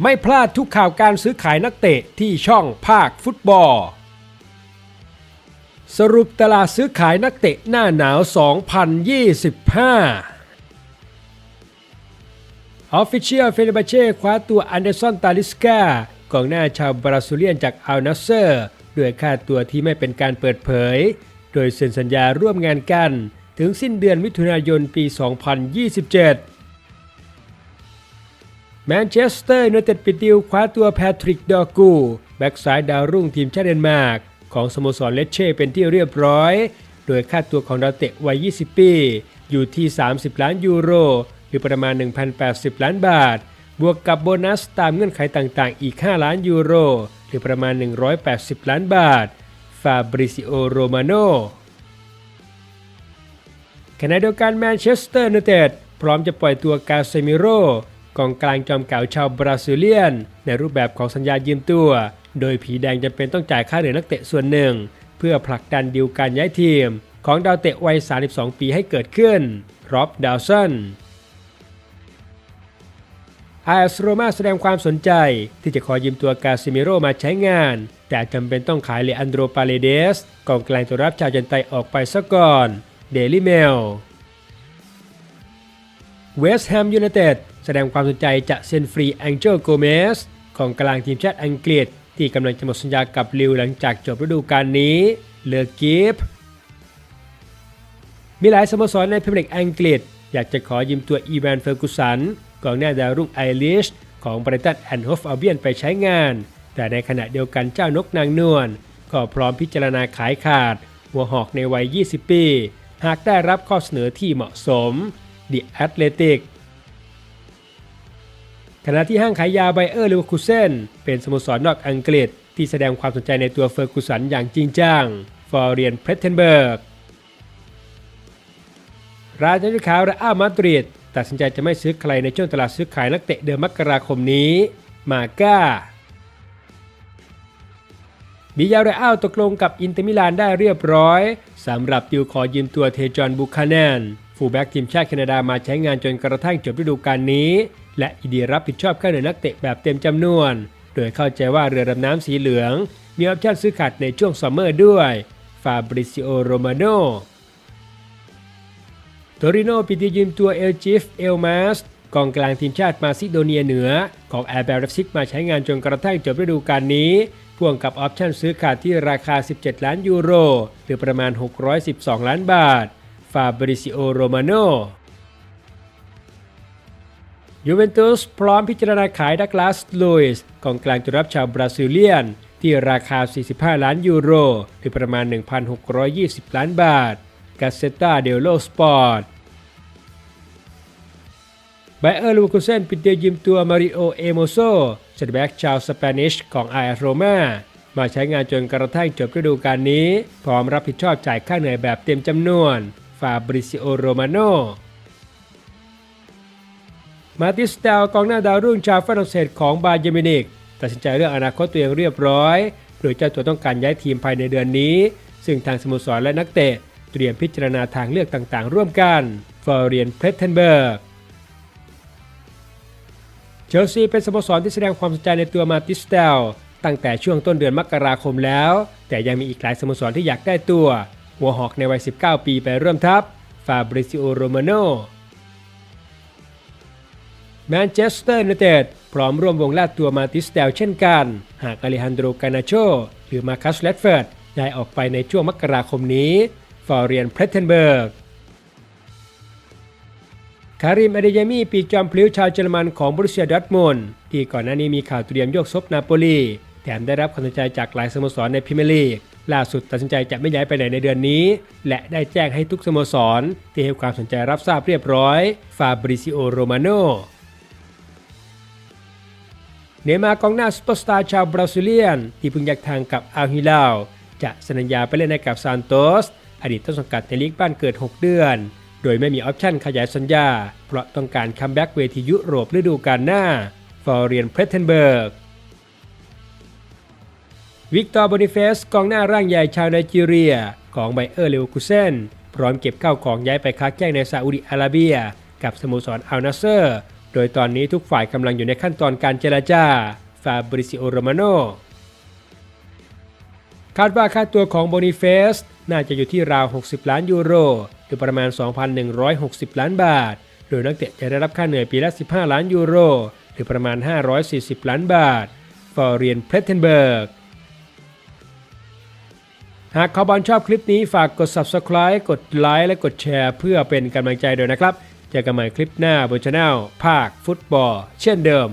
ไม่พลาดทุกข่าวการซื้อขายนักเตะที่ช่องภาคฟุตบอล สรุปตลาดซื้อขายนักเตะหน้าหนาว 2025ออฟฟิเชียลเฟเนบาเช่คว้าตัวอันเดอร์สันตาลิสกากองหน้าชาวบราซิเลียนจากอัลนัสเซอร์ด้วยค่าตัวที่ไม่เป็นการเปิดเผย โดยเซ็นสัญญาร่วมงานกัน ถึงสิ้นเดือนมิถุนายนปี 2027 แมนเชสเตอร์ยูไนเต็ดปิดดีลคว้าตัวแพทริกดอกู แบ็กซ้ายดาวรุ่งทีมชาติเดนมาร์กของสโมสรเลเช่เป็นที่เรียบร้อย โดยค่าตัวของดาวเตะวัย 20 ปี อยู่ที่ 30 ล้านยูโร หรือประมาณ 1,080 ล้านบาท บวกกับโบนัสตามเงื่อนไขต่างๆ อีก 5 ล้านยูโร หรือประมาณ 180 ล้านบาท ฟาบริซิโอ โรมาโนขณะเดียวกันแมนเชสเตอร์ยูไนเต็ดพร้อมจะปล่อยตัวกาเซมิโร กองกลางจอมเก่าชาวบราซิเลียน ในรูปแบบของสัญญายืมตัว โดยผีแดงจำเป็นต้องจ่ายค่าเหนื่อยนักเตะส่วนหนึ่ง เพื่อผลักดันดีลการย้ายทีม ของดาวเตะวัย 32 ปีให้เกิดขึ้นร็อบดาวสันอาสโรมาแสดงความสนใจที่จะขอยืมตัวกาซิเมโรมาใช้งาน แต่จำเป็นต้องขายเลอันโดรปาเลเดสกองกลางตัวรับชาวจันไตออกไปซะก่อนเดลิเมลเวสต์แฮมยูไนเต็ด แสดงความสนใจจะเซ็นฟรีแองเจลโกเมสของกลางทีมชาติอังกฤษ ที่กำลังจะหมดสัญญากับลิวหลังจากจบฤดูกาลนี้เลือกกิฟมีหลายสโมสรในพรีเมียร์ลีกอังกฤษ อยากจะขอยืมตัวอีแวนเฟอร์กุสันกองหน้าดาวรุ่งไอริชของบริตันแอนด์โฮฟอัลเบียนไปใช้งาน แต่ในขณะเดียวกันเจ้านกนางนวลก็พร้อมพิจารณาขายขาด หัวหอกในวัย 20 ปี หากได้รับข้อเสนอที่เหมาะสม The Athletic ขณะที่ห้างขายยาไบเออร์ลิเวอร์คูเซนเป็นสโมสรนอกอังกฤษ ที่แสดงความสนใจในตัวเฟอร์กูสันอย่างจริงจังฟอร์เรียนเพรสเทนเบิร์กราชาขาวและอามาดริดตัดสินใจจะไม่ซื้อใครในช่วงตลาดซื้อขายนักเตะเดือนมกราคมนี้ มาก้าบิยาเรอัลตกลงกับอินเตอร์มิลานได้เรียบร้อยสำหรับดิวขอยืมตัวเทจอนบุคาแนน ฟูลแบ็กทีมชาติแคนาดามาใช้งานจนกระทั่งจบฤดูกาลนี้ และอีดีรับผิดชอบค่าเหนื่อยนักเตะแบบเต็มจำนวน โดยเข้าใจว่าเรือดำน้ำสีเหลือง มีออปชั่นซื้อขาดในช่วงซัมเมอร์ด้วยฟาบริซิโอโรมาโนโตริโนปิดดียืมตัวเอลจิฟเอลมาสกองกลางทีมชาติมาซิโดเนียเหนือ ของแอร์เบลซิกมาใช้งานจนกระทั่งจบฤดูกาลนี้พ่วงกับออปชั่นซื้อขาดที่ราคา 17 ล้านยูโร หรือประมาณ 612 ล้านบาท ฟาบริซิโอโรมาโนยูเวนตุสพร้อมพิจารณาขายดักลาสลุยส์กองกลางตัวรับชาวบราซิเลียน ที่ราคา 45 ล้านยูโรหรือประมาณ 1,620 ล้านบาทกาเซตาเดลโลสปอร์ตไบเออร์ลูคูเซนปิดเดียวยืมตัวมาริโอเอโมโซเซตแบ็กชาวสเปนิชของไอโรมามาใช้งานจนกระทั่งจบฤดูกาลนี้ พร้อมรับผิดชอบจ่ายค่าเหนื่อยแบบเต็มจำนวน ฟาบริซิโอโรมาโนมาติสเตลกองหน้าดาวรุ่งชาวฝรั่งเศสของบาเยมินิกตัดสินใจเรื่องอนาคตตัวเองเรียบร้อย โดยเจ้าตัวต้องการย้ายทีมภายในเดือนนี้ ซึ่งทางสโมสรและนักเตะเตรียมพิจารณาทางเลือกต่างๆ ร่วมกันฟอร์เรียนเพลเทนเบิร์กเชลซีเป็นสโมสรที่แสดงความสนใจในตัวมาติสเตลตั้งแต่ช่วงต้นเดือนมกราคมแล้ว แต่ยังมีอีกหลายสโมสรที่อยากได้ตัว หัวหอกในวัย 19 ปีไปร่วมทัพฟาบริซิโอโรมาโนแมนเชสเตอร์ยูไนเต็ดพร้อมร่วมวงลาดตัวมาติสเตลเช่นกัน หากอเลฮันโดกานาโชหรือมาคัสเลดเฟิร์ดย้ายออกไปในช่วงมกราคมนี้ฟอร์เรียนเพรเทนเบิร์กคาริมอเดยามีปีกจอมพลิ้วชาวเยอรมันของบรุเซียดอร์ทมุนที่ก่อนหน้านี้มีข่าวเตรียมโยกซบนาโปลี แถมได้รับความสนใจจากหลายสโมสรในพรีเมียร์ลีก ล่าสุดตัดสินใจจะไม่ย้ายไปไหนในเดือนนี้ และได้แจ้งให้ทุกสโมสร ที่ให้ความสนใจรับทราบเรียบร้อย ฟาบริซิโอ โรมาโนเนมากองหน้าซุปเปอร์สตาร์ชาวบราซิเลียน ที่เพิ่งแยกทางกับอัลฮิลาจะสัญญาไปเล่นให้กับซานโตส อดีตต้นสังกัดในลีกบ้านเกิด 6 เดือน โดยไม่มีออปชั่นขยายสัญญา เพราะต้องการคัมแบ็กเวทียุโรปฤดูกาลหน้า ฟอร์เรียนเพรเทนเบิร์ก วิกตอร์บอนิเฟสกองหน้าร่างใหญ่ชาวไนจีเรีย ของไบเออร์เลวคูเซนพร้อมเก็บข้าวของย้ายไปค้าแข้งในซาอุดิอาระเบีย กับสโมสรอัลนาเซอร์ โดยตอนนี้ทุกฝ่ายกำลังอยู่ในขั้นตอนการเจรจาฟาบริซิโอโรมาโนคาดว่าค่าตัวของโบนิเฟสน่าจะอยู่ที่ราว 60 ล้านยูโรหรือประมาณ 2,160 ล้านบาท โดยนักเตะจะได้รับค่าเหนื่อยปีละ 15 ล้านยูโรหรือประมาณ 540 ล้านบาท ฟอร์เรียนเพลเทนเบิร์ก หากขอบอลชอบคลิปนี้ฝากกด subscribe กดไลค์และกดแชร์เพื่อเป็นกำลังใจด้วยนะครับ เจอกันใหม่คลิปหน้าบนช anel ภาคฟุตบอล เช่นเดิม